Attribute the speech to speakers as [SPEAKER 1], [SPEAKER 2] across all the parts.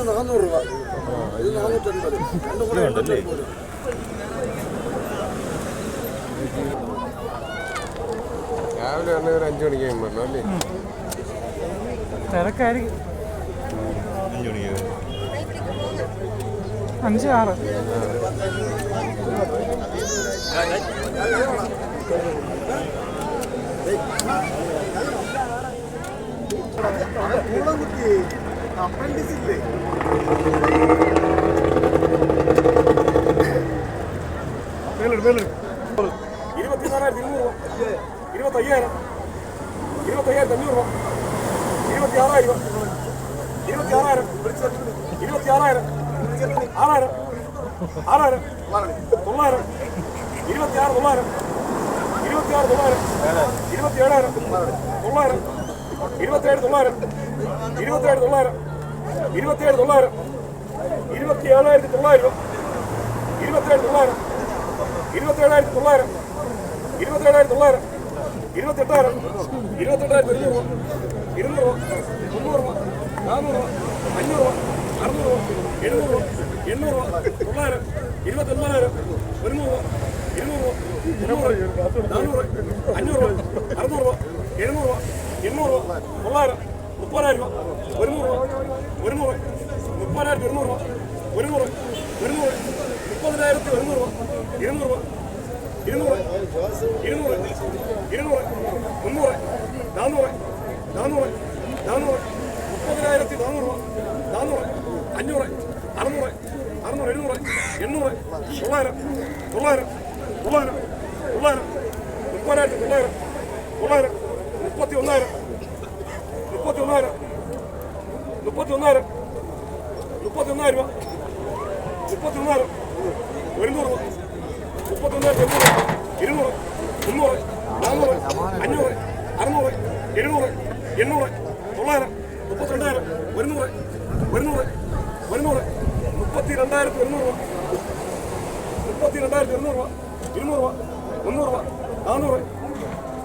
[SPEAKER 1] ഇതിന് നാനൂറ് രൂപ ഇത് നാനൂറ്റൻപത് രണ്ടും കൂടെ
[SPEAKER 2] രാവിലെ വന്നത് ഒരു അഞ്ചു മണിക്ക് പറഞ്ഞു അല്ലേ
[SPEAKER 3] തിരക്കായിരിക്കും അഞ്ച് ആറ് അപ്രന്റീസ് ഇല്ലേ
[SPEAKER 4] ഇരുപത്തിനാലായിരത്തി ഇരുന്നൂറ് രൂപ. ഇരുപത്തയ്യായിരം. ഇരുപത്തയ്യായിരത്തി അഞ്ഞൂറ് രൂപ. ഇരുപത്തി ആറായിരം രൂപ ഇരുപത്തി ആറായിരം. ഇരുപത്തി ആറായിരം. ആറായിരം ആറായിരം തൊള്ളായിരം. ഇരുപത്തി ആറ് തൊള്ളായിരം. ഇരുപത്തി ഇരുപത്തിയേഴ് തൊള്ളായിരം. ഇരുപത്തിയേഴായിരത്തി തൊള്ളായിരം. രൂപ ഇരുപത്തിയേഴ് തൊള്ളായിരം. ഇരുപത്തേഴായിരത്തി തൊള്ളായിരം. ഇരുപത്തേഴായിരത്തി തൊള്ളായിരം. ഇരുപത്തെട്ടായിരം ഇരുപത്തെട്ടായിരത്തി ഇരുന്നൂറ് രൂപ ഇരുന്നൂറ്. രൂപ മുന്നൂറ്. രൂപ നാനൂറ് രൂപ അഞ്ഞൂറ്. രൂപ അറുന്നൂറ്. രൂപ എഴുന്നൂറ്. രൂപ എണ്ണൂറ്. തൊള്ളായിരം. ഇരുപത്തൊൻപതിനായിരം. ഒരുന്നൂറ്. ഇരുന്നൂറ്. മുന്നൂറ്. നാനൂറ് അഞ്ഞൂറ്. അറുന്നൂറ്. എഴുന്നൂറ്. എണ്ണൂറ്. തൊള്ളായിരം. മുപ്പതിനായിരം. ഒരുന്നൂറ്. ഒരുന്നൂറ് മുപ്പതിനായിരത്തി ഇരുന്നൂറ് രൂപ ഒരുന്നൂറ് ഒരുന്നൂറ് മുപ്പതിനായിരത്തി ഒരുന്നൂറ് രൂപ ഇരുന്നൂറ് രൂപ ഇരുന്നൂറ് ഇരുന്നൂറ് ഇരുന്നൂറ് മുന്നൂറ്. നാന്നൂറ്. നാന്നൂറ്. നാന്നൂറ്. മുപ്പതിനായിരത്തി നാന്നൂറ്. രൂപ നാന്നൂറ്. അഞ്ഞൂറ്. അറുന്നൂറ്. അറുന്നൂറ്. എഴുന്നൂറ്. എണ്ണൂറ്. തൊള്ളായിരം. തൊള്ളായിരം. തൊള്ളായിരം. തൊള്ളായിരം. മുപ്പതിനായിരത്തി തൊള്ളായിരം. തൊള്ളായിരം. മുപ്പത്തി ഒന്നായിരം മുപ്പത്തി ഒന്നായിരം മുപ്പത്തി ഒന്നായിരം. മുപ്പത്തി ഒന്നായിരം രൂപ. മുപ്പത്തി ഒന്നായിരം. ഒരുന്നൂറ്. രൂപ മുപ്പത്തൊന്നായിരത്തി എണ്ണൂറ്. ഇരുന്നൂറ്. മുന്നൂറ്. നാനൂറ് അഞ്ഞൂറ്. അറുന്നൂറ്. എഴുന്നൂറ്. എണ്ണൂറ്. തൊള്ളായിരം. മുപ്പത്തിരണ്ടായിരം. ഒരുന്നൂറ്. ഒരുന്നൂറ്. ഒരുന്നൂറ്. മുപ്പത്തി രണ്ടായിരത്തി ഒരുന്നൂറ് രൂപ. മുപ്പത്തി രണ്ടായിരത്തി ഒരുന്നൂറ് രൂപ. ഇരുന്നൂറ് രൂപ. മുന്നൂറ് രൂപ. നാനൂറ്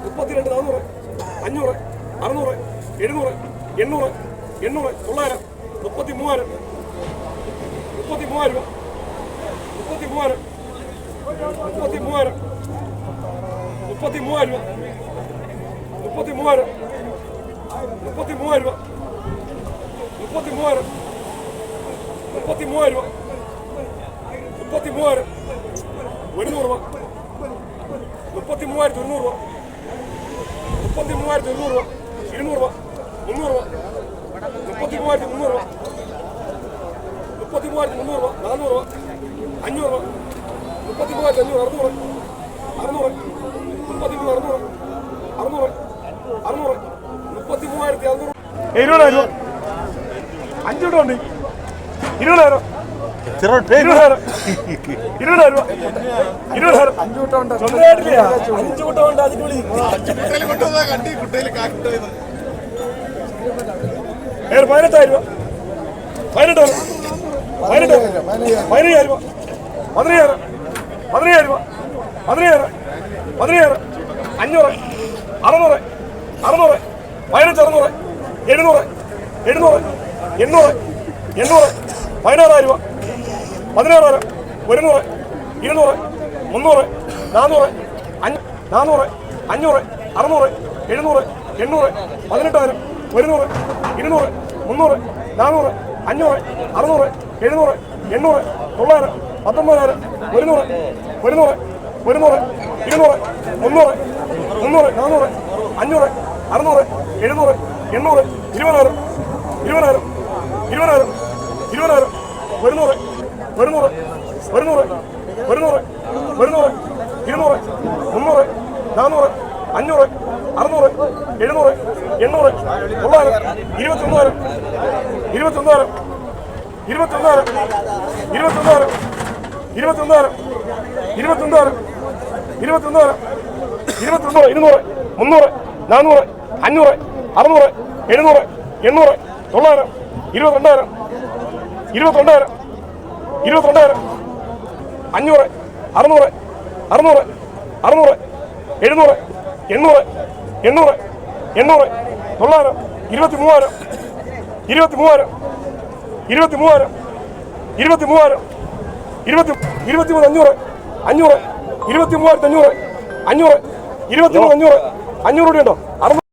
[SPEAKER 4] മുപ്പത്തിരണ്ട് നാന്നൂറ്. അഞ്ഞൂറ്. അറുന്നൂറ്. എഴുന്നൂറ്. എണ്ണൂറ്. എണ്ണൂറ് തൊള്ളായിരം മുപ്പത്തി മൂവായിരം മുപ്പത്തി മൂവായിരം രൂപ മുപ്പത്തി മൂവായിരം മുപ്പത്തി മൂവായിരം മുപ്പത്തി മൂവായിരം രൂപ മുപ്പത്തി മൂവായിരം മുപ്പത്തി മൂവായിരം രൂപ മുപ്പത്തി മൂവായിരം മുപ്പത്തി മൂവായിരം രൂപ മുപ്പത്തി മൂവായിരം ഒരുന്നൂറ് രൂപ മുപ്പത്തി മൂവായിരത്തി ഒരുന്നൂറ് രൂപ മുപ്പത്തി മൂവായിരത്തി മുന്നൂറ് രൂപ മുപ്പത്തി മൂവായിരത്തി മുന്നൂറ് രൂപ നാനൂറ് രൂപ അഞ്ഞൂറ് രൂപ മുപ്പത്തി മൂവായിരത്തി അഞ്ഞൂറ് അറുന്നൂറ് അറുന്നൂറ് മുപ്പത്തി മൂന്ന് അറുന്നൂറ് അറുന്നൂറ് അറുന്നൂറ്. മുപ്പത്തി മൂവായിരത്തി അറുന്നൂറ് ഇരുപതായിരം രൂപ. അഞ്ചു രൂപ ഉണ്ട് ഇരുപതായിരം രൂപ. ഇരുപതായിരം അഞ്ചു കൂട്ടം ഉണ്ട് അഞ്ചു കൂട്ടം ഉണ്ട്. അതിന് വിളി ഏഴ് പതിനെട്ടായിരം രൂപ. പതിനെട്ട് പതിനെട്ട്. പതിനയ്യായിരം രൂപ. പതിനയ്യായിരം. പതിനയ്യായിരം രൂപ. പതിനയ്യായിരം. പതിനയ്യായിരം. അഞ്ഞൂറ്. അറുന്നൂറ്. അറുന്നൂറ്. പതിനഞ്ച് അറുന്നൂറ് എഴുന്നൂറ്. എഴുന്നൂറ്. എണ്ണൂറ്. എണ്ണൂറ്. പതിനാറായിരം രൂപ. പതിനാറായിരം. ഒരുന്നൂറ്. ഇരുന്നൂറ്. മുന്നൂറ്. നാനൂറ് അഞ്ഞ നാനൂറ് അഞ്ഞൂറ്. അറുന്നൂറ്. എഴുന്നൂറ്. എണ്ണൂറ്. പതിനെട്ടായിരം. ഒരുന്നൂറ് ഇരുന്നൂറ് മുന്നൂറ് നാനൂറ് അഞ്ഞൂറ് അറുന്നൂറ് എഴുന്നൂറ് എണ്ണൂറ് തൊള്ളായിരം പത്തൊമ്പതിനായിരം ഒരുന്നൂറ് ഒരുന്നൂറ് ഒരുന്നൂറ് ഇരുന്നൂറ് മുന്നൂറ് മുന്നൂറ് നാനൂറ് അഞ്ഞൂറ് അറുന്നൂറ് എഴുന്നൂറ് എണ്ണൂറ് ഇരുപതിനായിരം ഇരുപതിനായിരം ഇരുപതിനായിരം ഇരുപതിനായിരം ഒരുന്നൂറ് ഒരുന്നൂറ് ഒരുന്നൂറ് ഒരുന്നൂറ് ഒരുന്നൂറ് ഇരുന്നൂറ് മുന്നൂറ് നാനൂറ് അഞ്ഞൂറ് അറുന്നൂറ് എഴുന്നൂറ് എണ്ണൂറ് തൊള്ളായിരം ഇരുപത്തൊന്നായിരം ഇരുപത്തൊന്നായിരം ഇരുപത്തൊന്നായിരം ഇരുപത്തൊന്നായിരം ഇരുപത്തൊന്നായിരം ഇരുപത്തൊന്നായിരം ഇരുപത്തൊന്നായിരം ഇരുപത്തൊന്നൂറ് ഇരുന്നൂറ് മുന്നൂറ് നാനൂറ് അഞ്ഞൂറ് അറുന്നൂറ് എഴുന്നൂറ് എണ്ണൂറ് തൊള്ളായിരം ഇരുപത്തിരണ്ടായിരം ഇരുപത്തിരണ്ടായിരം ഇരുപത്തിരണ്ടായിരം അഞ്ഞൂറ് അറുന്നൂറ് അറുന്നൂറ് അറുന്നൂറ് എഴുന്നൂറ് എണ്ണൂറ് എണ്ണൂറ് എണ്ണൂറ് തൊള്ളായിരം ഇരുപത്തി മൂവായിരം ഇരുപത്തി മൂവായിരം ഇരുപത്തി മൂവായിരം ഇരുപത്തി മൂവായിരം ഇരുപത്തി ഇരുപത്തി മൂന്ന് അഞ്ഞൂറ് അഞ്ഞൂറ് ഇരുപത്തി മൂവായിരത്തി അഞ്ഞൂറ് അഞ്ഞൂറ് ഇരുപത്തി മൂന്ന് അഞ്ഞൂറ് അഞ്ഞൂറ് ഉണ്ടോ അറുന്നൂറ്